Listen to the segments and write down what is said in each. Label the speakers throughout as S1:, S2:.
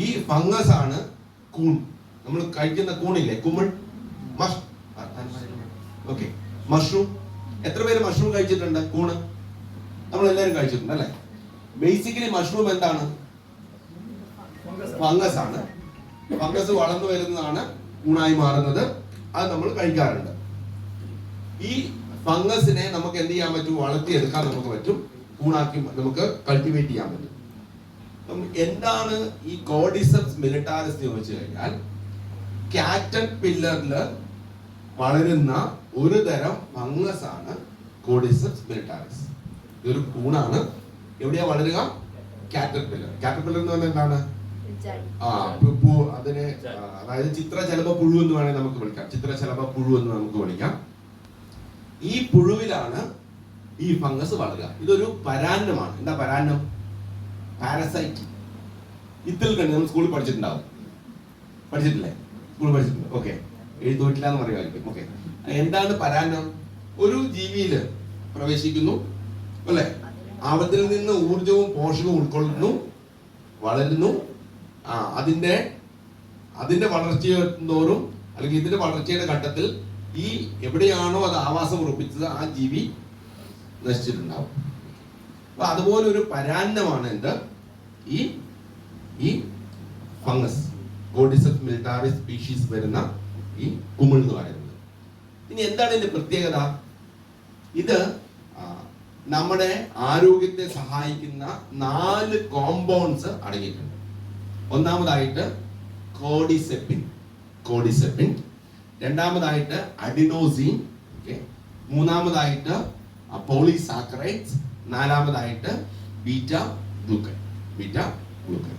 S1: ഈ ഫംഗസ് ആണ് കൂൺ. നമ്മൾ കഴിക്കുന്ന കൂണില്ലേ? കുമിൾ ഓക്കെ മഷ്റൂം എത്ര പേര് മഷ്റൂം കഴിച്ചിട്ടുണ്ട്? കൂണ്. നമ്മൾ എല്ലാവരും കഴിച്ചിട്ടുണ്ട് അല്ലേ? ബേസിക്കലി മഷ്റൂം എന്താണ്? ഫംഗസ് ആണ്. ഫംഗസ് വളർന്നു വരുന്നതാണ് കൂണായി മാറുന്നത്. അത് നമ്മൾ കഴിക്കാറുണ്ട്. ഈ ഫംഗസിനെ നമുക്ക് എന്ത് ചെയ്യാൻ പറ്റും? വളർത്തിയെടുക്കാൻ നമുക്ക് പറ്റും. കൂണാക്കി നമുക്ക് കൾട്ടിവേറ്റ് ചെയ്യാൻ പറ്റും. എന്താണ് ഈ കോഡിസെപ്സ് മിലിട്ടാരിസ് എന്ന് ചോദിച്ചു കഴിഞ്ഞാൽ കാറ്റൻ പില്ലറിൽ വളരുന്ന ഒരു തരം ഫംഗസ് ആണ് കോഡിസെപ്സ് മിലിട്ടാരിസ് ഇതൊരു കൂണാണ്. എവിടെയാ വളരുക? കാറ്റർ പില്ലർ കാറ്റർ പില്ലർ എന്ന് പറഞ്ഞാൽ എന്താണ്? ആ പൂ അതിനെ അതായത് ചിത്രശലഭ പുഴു എന്ന് വേണേൽ നമുക്ക് വിളിക്കാം. ചിത്രശലഭ പുഴു എന്ന് നമുക്ക് വിളിക്കാം. ഈ പുഴുവിലാണ് ഈ ഫംഗസ് വളരുക. ഇതൊരു പരാന്നമാണ്. എന്താ പരാന്നം? പാരസൈറ്റ് ഇത്തിൽ കണ്ട് നമ്മൾ സ്കൂളിൽ പഠിച്ചിട്ടുണ്ടാവും. പഠിച്ചിട്ടില്ലേ? സ്കൂളിൽ പഠിച്ചിട്ടുണ്ട്. ഓക്കെ എഴുതോട്ടില്ല എന്ന് പറയുമായിരിക്കും ഓക്കെ എന്താണ് പരാന്നം ഒരു ജീവിയിൽ പ്രവേശിക്കുന്നു. അല്ലേ? അവതിൽ നിന്ന് ഊർജവും പോഷകവും ഉൾക്കൊള്ളുന്നു. വളരുന്നു. ആ അതിന്റെ അതിന്റെ വളർച്ചയോറും അല്ലെങ്കിൽ ഇതിന്റെ വളർച്ചയുടെ ഘട്ടത്തിൽ ഈ എവിടെയാണോ അത് ആവാസം ഉറപ്പിച്ചത് ആ ജീവി നശിച്ചിട്ടുണ്ടാവും. അപ്പൊ അതുപോലെ ഒരു പരാന്നമാണ് എന്ത്? ഈ ഈ ഫംഗസ്. ഗോഡിസസ് മിലിറ്റാറി സ്പീഷീസ് വരുന്ന ഈ കുമിൾ എന്ന് പറയുന്നത്. ഇനി എന്താണ് ഇതിന്റെ പ്രത്യേകത? ഇത് നമ്മുടെ ആരോഗ്യത്തെ സഹായിക്കുന്ന നാല് കോമ്പൗണ്ട്സ് അടങ്ങിയിട്ടുണ്ട്. ഒന്നാമതായിട്ട് കോഡിസെപ്പിൻ കോഡിസെപ്പിൻ രണ്ടാമതായിട്ട് അഡിനോസിൻ ഓക്കെ മൂന്നാമതായിട്ട് പോളിസാക്കറൈറ്റ്സ് നാലാമതായിട്ട് ബീറ്റ ഗ്ലൂക്കൻ ബീറ്റ ഗ്ലൂക്കൻ.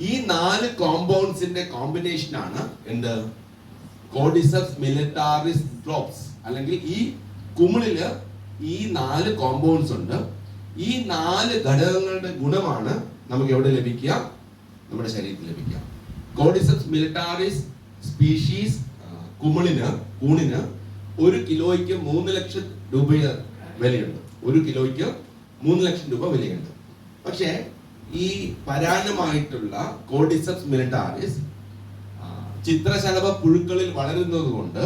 S1: ഈ നാല് കോമ്പൗണ്ട്സിന്റെ കോമ്പിനേഷൻ ആണ് എന്ത്? കോഡിസെപ്സ് മിലിറ്റാറിസ് ഡ്രോപ്സ് അല്ലെങ്കിൽ ഈ കുമിളിൽ ഈ നാല് കോമ്പൗണ്ട്സ് ഉണ്ട്. ഈ നാല് ഘടകങ്ങളുടെ ഗുണമാണ് നമുക്ക് എവിടെ ലഭിക്കുക? നമ്മുടെ ശരീരത്തിൽ ലഭിക്കുക. കോഡിസെപ്സ് മിലിറ്റാറിസ് സ്പീഷീസ് കുമിളിന് കൂണിന് ഒരു കിലോയ്ക്ക് മൂന്ന് ലക്ഷം രൂപ വിലയുണ്ട്. ഒരു കിലോയ്ക്ക് മൂന്ന് ലക്ഷം രൂപ വിലയുണ്ട്. പക്ഷേ ഈ പരാനമായിട്ടുള്ള കോഡിസപ്സ് മിലിറ്റാറിസ് ചിത്രശലഭ പുഴുക്കളിൽ വളരുന്നത് കൊണ്ട്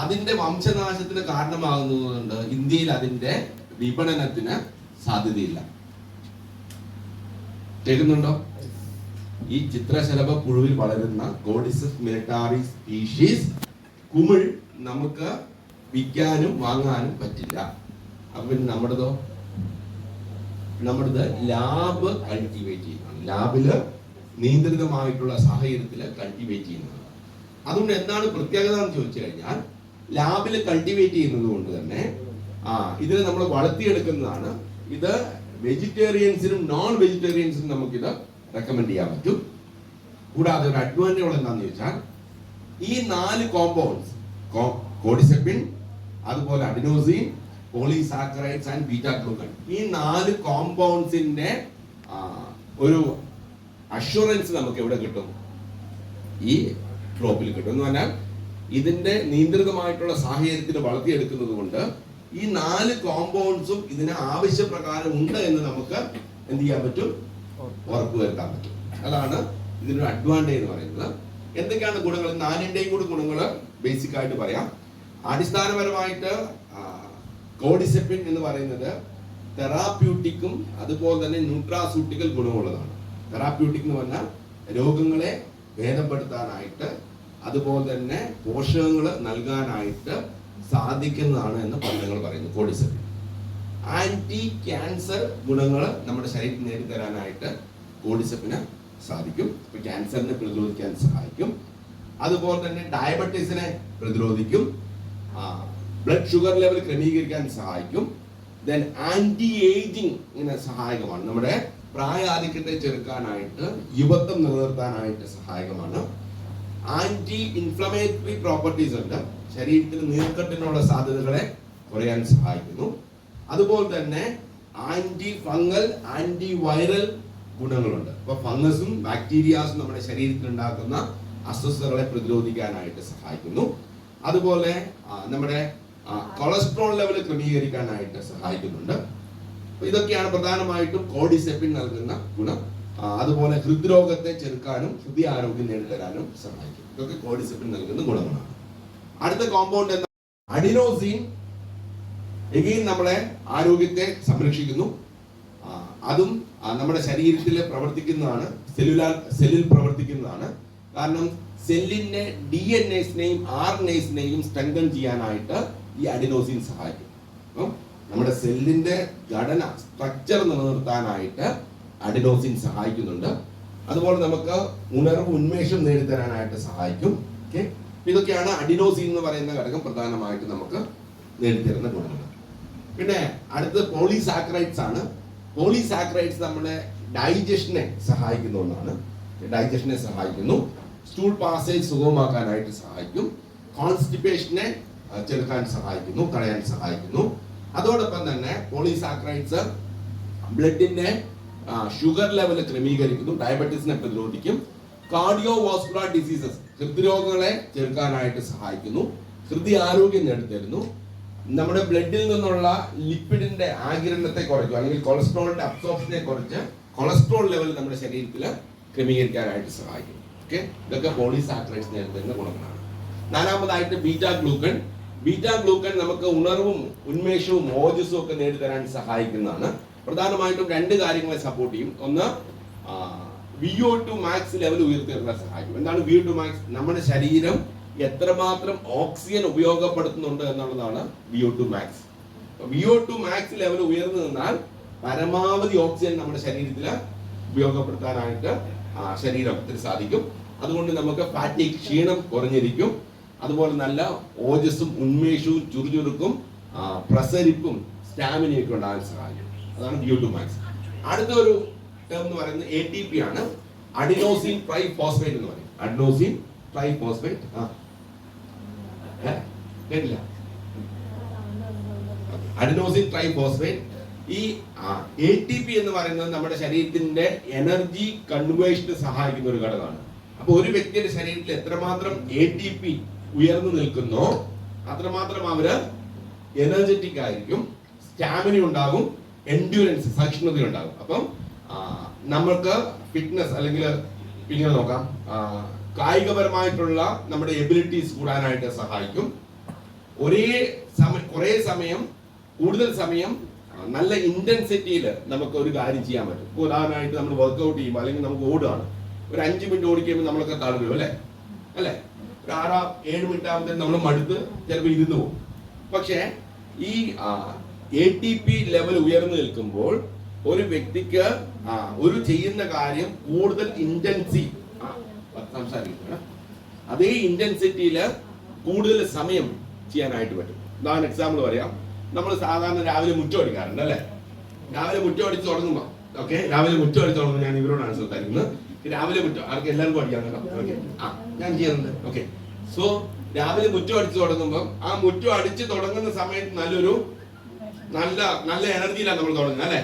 S1: അതിന്റെ വംശനാശത്തിന് കാരണമാകുന്നതുകൊണ്ട് ഇന്ത്യയിൽ അതിന്റെ വിപണനത്തിന് സാധ്യതയില്ല. കേൾക്കുന്നുണ്ടോ? ഈ ചിത്രശലഭ പുഴുവിൽ വളരുന്ന ഗോഡിസസ് മിലിറ്റാറി സ്പീഷീസ് കുമിൾ നമുക്ക് വിൽക്കാനും വാങ്ങാനും പറ്റില്ല. അപ്പൊ പിന്നെ നമ്മുടേത് ലാബ് കൾട്ടിവേറ്റ് ചെയ്യുന്നതാണ് ലാബിൽ നിയന്ത്രിതമായിട്ടുള്ള സാഹചര്യത്തിൽ കൾട്ടിവേറ്റ് ചെയ്യുന്നതാണ് അതുകൊണ്ട് എന്താണ് പ്രത്യേകത എന്ന് ചോദിച്ചു കഴിഞ്ഞാൽ ലാബിൽ കൾട്ടിവേറ്റ് ചെയ്യുന്നത് കൊണ്ട് തന്നെ ആ ഇതിനെ നമ്മൾ വളർത്തിയെടുക്കുന്നതാണ്. ഇത് വെജിറ്റേറിയൻസിനും നോൺ വെജിറ്റേറിയൻസിനും നമുക്കിത് റെക്കമെൻഡ് ചെയ്യാൻ പറ്റും. കൂടാതെ ഒരു അഡ്വാന്റേജ് എന്താണെന്ന് ചോദിച്ചാൽ ഈ നാല് കോമ്പൗണ്ട്സ് കോഡിസെപ്പിൻ അതുപോലെ adenosine polysaccharides and beta glucan ഈ നാല് കോമ്പൗണ്ട്സിന്റെ ഒരു അഷുറൻസ് നമുക്ക് എവിടെ കിട്ടും? ഈ ഡ്രോപ്പിൽ കിട്ടും. എന്ന് പറഞ്ഞാൽ ഇതിന്റെ നിയന്ത്രിതമായിട്ടുള്ള സാഹചര്യത്തിൽ വളർത്തിയെടുക്കുന്നത് കൊണ്ട് ഈ നാല് കോമ്പൗണ്ട്സും ഇതിന് ആവശ്യപ്രകാരം ഉണ്ട് എന്ന് നമുക്ക് എന്ത് ചെയ്യാൻ പറ്റും? ഉറപ്പ് വരുത്താൻ പറ്റും. അതാണ് ഇതിനൊരു അഡ്വാന്റേജ് എന്ന് പറയുന്നത്. എന്തൊക്കെയാണ് ഗുണങ്ങൾ? നാലിന്റെയും കൂടി ഗുണങ്ങൾ ബേസിക് ആയിട്ട് പറയാം. അടിസ്ഥാനപരമായിട്ട് കോഡിസെപ്പിൻ എന്ന് പറയുന്നത് തെറാപ്യൂട്ടിക്കും അതുപോലെ തന്നെ ന്യൂട്രാസൂട്ടിക്കൽ ഗുണമുള്ളതാണ്. തെറാപ്യൂട്ടിക് എന്ന് പറഞ്ഞാൽ രോഗങ്ങളെ ഭേദപ്പെടുത്താനായിട്ട് അതുപോലെ തന്നെ പോഷകങ്ങൾ നൽകാനായിട്ട് സാധിക്കുന്നതാണ് എന്ന് പഠനങ്ങൾ പറയുന്നു കോഡിസെപ്പിൻ ആന്റി ക്യാൻസർ ഗുണങ്ങൾ നമ്മുടെ ശരീരത്തിൽ നേടിത്തരാനായിട്ട് കോഡിസെപ്പിന് സാധിക്കും. ഇപ്പൊ ക്യാൻസറിനെ പ്രതിരോധിക്കാൻ സഹായിക്കും. അതുപോലെ തന്നെ ഡയബറ്റീസിനെ പ്രതിരോധിക്കും. ബ്ലഡ് ഷുഗർ ലെവൽ ക്രമീകരിക്കാൻ സഹായിക്കും. ദെൻ ആന്റി ഏജിങ് ഇങ്ങനെ സഹായകമാണ്. നമ്മുടെ പ്രായാധിക്യത്തെ ചെറുക്കാനായിട്ട് യുവത്വം നിലനിർത്താനായിട്ട് സഹായകമാണ്. ആന്റി ഇൻഫ്ലമേറ്ററി പ്രോപ്പർട്ടീസ് ഉണ്ട്. ശരീരത്തിൽ നീർക്കെട്ടിനുള്ള സാധ്യതകളെ കുറയാൻ സഹായിക്കുന്നു. അതുപോലെ തന്നെ ആന്റി ഫംഗൽ ആന്റി വൈറൽ ഗുണങ്ങളുണ്ട്. അപ്പൊ ഫംഗസും ബാക്ടീരിയാസും നമ്മുടെ ശരീരത്തിൽ ഉണ്ടാക്കുന്ന അസ്വസ്ഥതകളെ പ്രതിരോധിക്കാനായിട്ട് സഹായിക്കുന്നു. അതുപോലെ നമ്മുടെ കൊളസ്ട്രോൾ ലെവൽ ക്രമീകരിക്കാനായിട്ട് സഹായിക്കുന്നുണ്ട്. ഇതൊക്കെയാണ് പ്രധാനമായിട്ടും കോഡിസെപ്പിൻ നൽകുന്ന ഗുണം. അതുപോലെ ഹൃദ്രോഗത്തെ ചെറുക്കാനും ഹൃദയ ആരോഗ്യം നേടിത്തരാനും സഹായിക്കും. ഇതൊക്കെ കോഡിസെപ്പിൻ നൽകുന്ന ഗുണങ്ങളാണ്. അടുത്ത കോമ്പൗണ്ട് എന്താ? അഡിനോസിൻ എഗെയിൻ നമ്മളെ ആരോഗ്യത്തെ സംരക്ഷിക്കുന്നു. അതും നമ്മുടെ ശരീരത്തിൽ പ്രവർത്തിക്കുന്നതാണ് സെല്ലുലാർ സെല്ലിൽ പ്രവർത്തിക്കുന്നതാണ്. കാരണം സെല്ലിന്റെ ഡി എൻ എസിനെയും ആർ എൻ എസിനെയും സ്ട്രെങ്തൻ ചെയ്യാനായിട്ട് ഈ അഡിനോസിൻ സഹായിക്കും. നമ്മുടെ സെല്ലിന്റെ ഘടന സ്ട്രക്ചർ നിലനിർത്താനായിട്ട് അഡിനോസിൻ സഹായിക്കുന്നുണ്ട്. അതുപോലെ നമുക്ക് ഉണർവ് ഉന്മേഷം നേടിത്തരാനായിട്ട് സഹായിക്കും. ഓക്കെ ഇതൊക്കെയാണ് അഡിനോസിൻ എന്ന് പറയുന്ന ഘടകം പ്രധാനമായിട്ട് നമുക്ക് നേടിത്തരുന്ന ഗുണങ്ങൾ. പിന്നെ അടുത്തത് പോളിസാക്രൈഡ്സ് ആണ്. പോളിസാക്രൈഡ്സ് നമ്മുടെ ഡൈജഷനെ സഹായിക്കുന്ന ഒന്നാണ്. ഡൈജഷനെ സഹായിക്കുന്നു. സ്റ്റൂൾ പാസേജ് സുഗമമാക്കാനായിട്ട് സഹായിക്കും. കോൺസ്റ്റിപ്പേഷനെ ചെറുക്കാൻ സഹായിക്കുന്നു തടയാൻ സഹായിക്കുന്നു. അതോടൊപ്പം തന്നെ പോളിസാക്രൈഡ്സ് ബ്ലഡിന്റെ ഷുഗർ ലെവൽ ക്രമീകരിക്കുന്നു ഡയബറ്റീസിനെ പ്രതിരോധിക്കും. കാർഡിയോ വാസ്കുലർ ഡിസീസസ് ഹൃദ്രോഗങ്ങളെ ചെറുക്കാനായിട്ട് സഹായിക്കുന്നു ഹൃദയ ആരോഗ്യം നേടിത്തരുന്നു. നമ്മുടെ ബ്ലഡിൽ നിന്നുള്ള ലിപ്പിഡിന്റെ ആകിരണത്തെ കുറയ്ക്കും അല്ലെങ്കിൽ കൊളസ്ട്രോളിന്റെ അബ്സോർപ്ഷനെ കുറച്ച് കൊളസ്ട്രോൾ ലെവൽ നമ്മുടെ ശരീരത്തിൽ ക്രമീകരിക്കാനായിട്ട് സഹായിക്കും. ഓക്കെ? ഇതൊക്കെ പോളിസാക്രൈഡ്സ് നേരിടുന്ന ഗുണങ്ങളാണ്. നാലാമതായിട്ട് ബീറ്റാ ഗ്ലൂക്കൺ. ബീറ്റാ ഗ്ലൂക്കൻ നമുക്ക് ഉണർവും ഉന്മേഷവും ഓജസ്സും ഒക്കെ നേടിത്തരാൻ സഹായിക്കുന്നതാണ്. പ്രധാനമായിട്ടും രണ്ട് കാര്യങ്ങളെ സപ്പോർട്ട് ചെയ്യും. ഒന്ന് V O two max level ഉയർത്തിയെടുക്കാൻ സഹായിക്കും. എന്താണ് വിഒ ടു മാക്സ് നമ്മുടെ ശരീരം എത്രമാത്രം ഓക്സിജൻ ഉപയോഗപ്പെടുത്തുന്നുണ്ട് എന്നുള്ളതാണ് V O two max V O two max level ഉയർന്നു നിന്നാൽ പരമാവധി ഓക്സിജൻ നമ്മുടെ ശരീരത്തിൽ ഉപയോഗപ്പെടുത്താനായിട്ട് ശരീരത്തിന് സാധിക്കും. അതുകൊണ്ട് നമുക്ക് ഫാറ്റിക് ക്ഷീണം കുറഞ്ഞിരിക്കും. അതുപോലെ നല്ല ഓജസ്സും ഉന്മേഷവും ചുറുചുറുക്കും പ്രസരിപ്പും സ്റ്റാമിനയും ഒക്കെ ഉണ്ടാകാൻ സഹായിക്കും. അതാണ് വിഒ ടു മാക്സ് അടുത്ത ഒരു ടേം എന്ന് പറയുന്നത് എ ടി പി ആണ്. അഡിനോസിൻ ട്രൈ ഫോസ്ഫേറ്റ് എന്ന് പറയും. അഡിനോസിൻ ട്രൈ ഫോസ്ഫേറ്റ് ആ കേട്ടില്ല? അഡിനോസിൻ ട്രൈ ഫോസ്ഫേറ്റ് ഈ എ ടി പി എന്ന് പറയുന്നത് നമ്മുടെ ശരീരത്തിന്റെ എനർജി കൺവേഷന് സഹായിക്കുന്ന ഒരു ഘടകമാണ്. അപ്പൊ ഒരു വ്യക്തിയുടെ ശരീരത്തിൽ എത്രമാത്രം എ ടി പി ഉയർന്നു നിൽക്കുന്നോ. അത്രമാത്രം അവർ എനർജറ്റിക് ആയിരിക്കും സ്റ്റാമിന ഉണ്ടാകും എൻഡ്യൂറൻസ് സഹിഷ്ണുത ഉണ്ടാകും. അപ്പം നമ്മൾക്ക് ഫിറ്റ്നസ് അല്ലെങ്കിൽ പിന്നെ നോക്കാം. കായികപരമായിട്ടുള്ള നമ്മുടെ എബിലിറ്റീസ് കൂടാനായിട്ട് സഹായിക്കും. ഒരേ സമയം കുറേ സമയം കൂടുതൽ സമയം നല്ല ഇന്റൻസിറ്റിയിൽ നമുക്ക് ഒരു കാര്യം ചെയ്യാൻ പറ്റും. ഉദാഹരണമായിട്ട് നമ്മൾ വർക്ക്ഔട്ട് ചെയ്യുമ്പോൾ അല്ലെങ്കിൽ നമുക്ക് ഓടുകയാണ്. ഒരു അഞ്ച് മിനിറ്റ് ഓടിക്കുമ്പോൾ നമ്മളൊക്കെ തളരും അല്ലേ? അല്ലേ? ആറാ ഏഴ് മിനിറ്റ് തന്നെ നമ്മൾ മടുത്ത് ചിലപ്പോൾ ഇരുന്ന് പോകും. പക്ഷേ ഈ എ ടി പി ലെവൽ ഉയർന്നു നിൽക്കുമ്പോൾ ഒരു വ്യക്തിക്ക് ഒരു ചെയ്യുന്ന കാര്യം കൂടുതൽ ഇന്റൻസി സംസാരിക്കണം അതേ ഇന്റൻസിറ്റിയിൽ കൂടുതൽ സമയം ചെയ്യാനായിട്ട് പറ്റും. ഉദാഹരണ എക്സാമ്പിൾ പറയാം. നമ്മൾ സാധാരണ രാവിലെ മുറ്റം അടിക്കാറുണ്ട് അല്ലേ? രാവിലെ മുറ്റം അടിച്ച് തുടങ്ങുമ്പോൾ ഓക്കെ രാവിലെ മുറ്റം അടിച്ച് തുടങ്ങുമ്പോൾ ഞാൻ ഇവരോടാണ് സംസാരിക്കുന്നത് രാവിലെ മുറ്റം. ആർക്ക് എല്ലാവർക്കും അടിക്കാൻ കേട്ടോ ആ ഞാൻ ചെയ്യുന്നുണ്ട് ഓക്കെ സോ രാവിലെ മുറ്റം അടിച്ചു തുടങ്ങുമ്പോൾ ആ മുറ്റം അടിച്ചു തുടങ്ങുന്ന സമയത്ത് നല്ലൊരു നല്ല നല്ല എനർജിയിലാണ് നമ്മൾ തുടങ്ങുന്നത് അല്ലേ?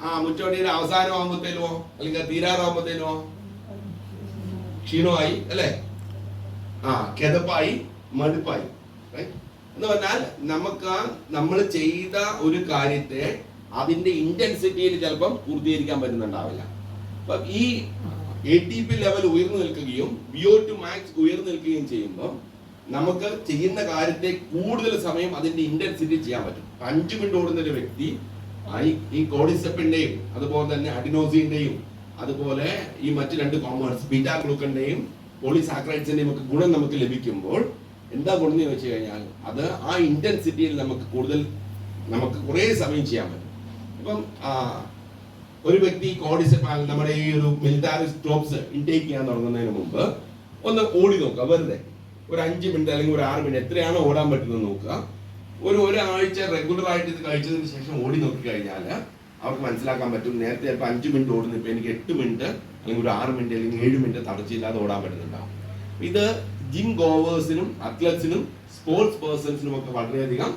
S1: ആ മുറ്റോടിയുടെ അവസാനം ആകുമ്പോഴത്തേലുമോ അല്ലെങ്കിൽ തീരാറാകുമ്പോഴത്തേലുമോ ക്ഷീണമായി അല്ലേ? ആ കിതപ്പായി മടുപ്പായി? എന്ന് പറഞ്ഞാൽ നമുക്ക് നമ്മൾ ചെയ്ത ഒരു കാര്യത്തെ അതിന്റെ ഇന്റൻസിറ്റിയിൽ ചിലപ്പം പൂർത്തീകരിക്കാൻ പറ്റുന്നുണ്ടാവില്ല. അപ്പൊ ഈ എ ടി പി ലെവൽ ഉയർന്നു നിൽക്കുകയും ബിഒ ടു മാക്സ് ഉയർന്നു നിൽക്കുകയും ചെയ്യുമ്പോൾ നമുക്ക് ചെയ്യുന്ന കാര്യത്തെ കൂടുതൽ സമയം അതിന്റെ ഇന്റൻസിറ്റി ചെയ്യാൻ പറ്റും. അഞ്ചു മിനിറ്റ് ഓടുന്ന ഒരു വ്യക്തി ഈ- കോഡിസെപ്പിന്റെയും അതുപോലെ തന്നെ അഡിനോസിന്റെയും അതുപോലെ ഈ മറ്റു രണ്ട് കോമ്പൗണ്ട്സ് ബീറ്റാ ഗ്ലൂക്കന്റെയും പോളിസാക്രൈഡ്സിന്റെയും ഒക്കെ ഗുണം നമുക്ക് ലഭിക്കുമ്പോൾ എന്താ ഗുണം എന്ന് വെച്ച് കഴിഞ്ഞാൽ അത് ആ ഇന്റൻസിറ്റിയിൽ നമുക്ക് കൂടുതൽ നമുക്ക് കുറേ സമയം ചെയ്യാൻ പറ്റും. ഇപ്പം ഒരു വ്യക്തി കോഡിസെപ്പ് നമ്മുടെ ഈ ഒരു മിലിറ്ററി സ്റ്റോപ്സ് ഇൻടേക്ക് ചെയ്യാൻ തുടങ്ങുന്നതിന് മുമ്പ് ഒന്ന് ഓടി നോക്കുക വെറുതെ. ഒരു അഞ്ച് മിനിറ്റ് അല്ലെങ്കിൽ ഒരു ആറ് മിനിറ്റ് എത്രയാണ് ഓടാൻ പറ്റുന്നത് നോക്കുക. ഒരു ഒരാഴ്ച റെഗുലർ ആയിട്ട് ഇത് കഴിച്ചതിന് ശേഷം ഓടി നോക്കി കഴിഞ്ഞാൽ അവർക്ക് മനസ്സിലാക്കാൻ പറ്റും. നേരത്തെ ഇപ്പം അഞ്ച് മിനിറ്റ് ഓടുന്നു ഇപ്പൊ എനിക്ക് എട്ട് മിനിറ്റ് അല്ലെങ്കിൽ ഒരു ആറ് മിനിറ്റ് അല്ലെങ്കിൽ ഏഴ് മിനിറ്റ് തടച്ചില്ലാതെ ഓടാൻ പറ്റുന്നുണ്ടാവും. ഇത് ജിം ഗോവേഴ്സിനും അത്ലറ്റ്സിനും സ്പോർട്സ് പേഴ്സൺസിനും ഒക്കെ വളരെയധികം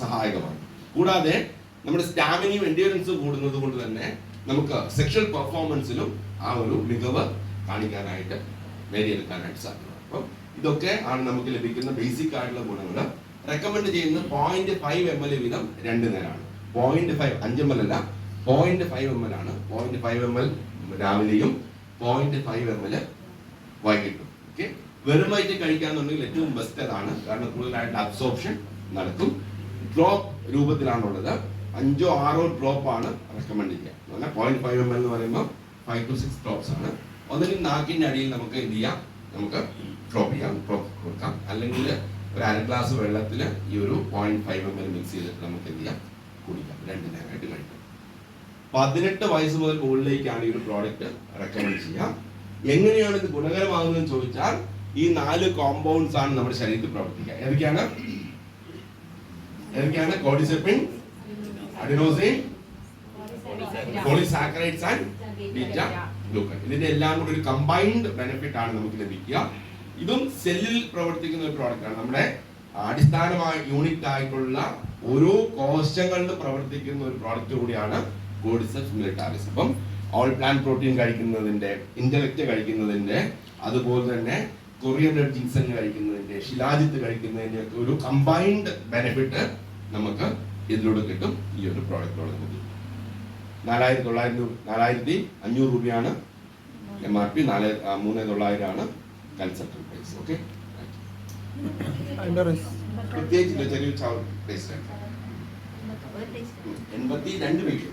S1: സഹായകമാണ്. കൂടാതെ നമ്മുടെ സ്റ്റാമിനയും എൻഡ്യൂറൻസും കൂടുന്നത് കൊണ്ട് തന്നെ നമുക്ക് സെക്ഷൽ പെർഫോമൻസിലും ആ ഒരു മികവ് കാണിക്കാനായിട്ട് നേടിയെടുക്കാനായിട്ട് സാധിക്കും. അപ്പം ഇതൊക്കെ ആണ് നമുക്ക് ലഭിക്കുന്ന ബേസിക് ആയിട്ടുള്ള ഗുണങ്ങൾ റെക്കമെൻഡ് ചെയ്യുന്ന പോയിന്റ് ഫൈവ് എം എൽ വീതം രണ്ട് നേരമാണ് പോയിന്റ് ഫൈവ് അഞ്ച് എം എൽ അല്ല. പോയിന്റ് ഫൈവ് എം എൽ ആണ്. പോയിന്റ് ഫൈവ് എം എൽ രാവിലെയും പോയിന്റ് ഫൈവ് എം എൽ വൈകിട്ടും. ഓക്കെ വെറുമായിട്ട് കഴിക്കാന്നുണ്ടെങ്കിൽ ഏറ്റവും ബെസ്റ്റ് അതാണ്. കാരണം കൂടുതലായിട്ട് അബ്സോർപ്ഷൻ നടക്കും. ഡ്രോപ്പ് രൂപത്തിലാണുള്ളത്. അഞ്ചോ ആറോ ഡ്രോപ്പ് ആണ് റെക്കമെൻഡ് ചെയ്യുക. പോയിന്റ് ഫൈവ് എം എൽ എന്ന് പറയുമ്പോൾ ഫൈവ് ടു സിക്സ് ഡ്രോപ്സ് ആണ്. ഒന്നിനും നാക്കിന്റെ അടിയിൽ നമുക്ക് എന്ത് ചെയ്യാം? നമുക്ക് ഡ്രോപ്പ് ചെയ്യാം ഡ്രോപ്പ് കൊടുക്കാം. അല്ലെങ്കിൽ ഒരു അര ഗ്ലാസ് വെള്ളത്തിൽ ഈ ഒരു point five M L mix ചെയ്തിട്ട് നമുക്ക് എന്ത് ചെയ്യാം? കുടിക്കാം. രണ്ട് നേരമായിട്ട് കഴിക്കാം. പതിനെട്ട് വയസ്സ് മുതൽ മുകളിലേക്കാണ് ഈ ഒരു പ്രോഡക്റ്റ് റെക്കമെൻഡ് ചെയ്യാം എങ്ങനെയാണ് ഇത് ഗുണകരമാകുന്നതെന്ന് ചോദിച്ചാൽ ഈ നാല് കോമ്പൗണ്ട്സ് ആണ് നമ്മുടെ ശരീരത്തിൽ പ്രവർത്തിക്കുക. ഏതൊക്കെയാണ്? ഏതൊക്കെയാണ്? Cordycepin adenosine polysaccharides and beta glucan ഇതിന്റെ എല്ലാം കൂടി ഒരു കമ്പൈൻഡ് ബെനിഫിറ്റ് ആണ് നമുക്ക് ലഭിക്കുക. ഇതും സെല്ലിൽ പ്രവർത്തിക്കുന്ന ഒരു പ്രോഡക്റ്റ് ആണ്. നമ്മുടെ അടിസ്ഥാനമായ യൂണിറ്റ് ആയിട്ടുള്ള ഓരോ കോശങ്ങളിൽ പ്രവർത്തിക്കുന്ന ഒരു പ്രോഡക്റ്റ് കൂടിയാണ് കോഡിസെപ്സ് മിലിറ്റാലിസ് അപ്പം ഓൾ പ്ലാൻ പ്രോട്ടീൻ കഴിക്കുന്നതിന്റെ ഇന്റലക്റ്റ് കഴിക്കുന്നതിന്റെ അതുപോലെ തന്നെ കൊറിയൻ ജിൻസൺ കഴിക്കുന്നതിന്റെ ശിലാജിത്ത് കഴിക്കുന്നതിന്റെ ഒക്കെ ഒരു കമ്പൈൻഡ് ബെനിഫിറ്റ് നമുക്ക് ഇതിലൂടെ കിട്ടും ഈ ഒരു പ്രോഡക്റ്റിലൂടെ നമുക്ക്. കിട്ടും. നാലായിരത്തി തൊള്ളായിരം രൂപ നാലായിരത്തി അഞ്ഞൂറ് രൂപയാണ് എം ആർ പി നാല് മൂന്ന് തൊള്ളായിരം ആണ് കൺസൾട്ടന്റ് പ്രൈസ് ഓക്കെ
S2: അതിന്റെ റിസ്.
S1: പ്രത്യേകിച്ച് ചെറിയ ടേസ്റ്റ് എൺപത്തി രണ്ട് പേര്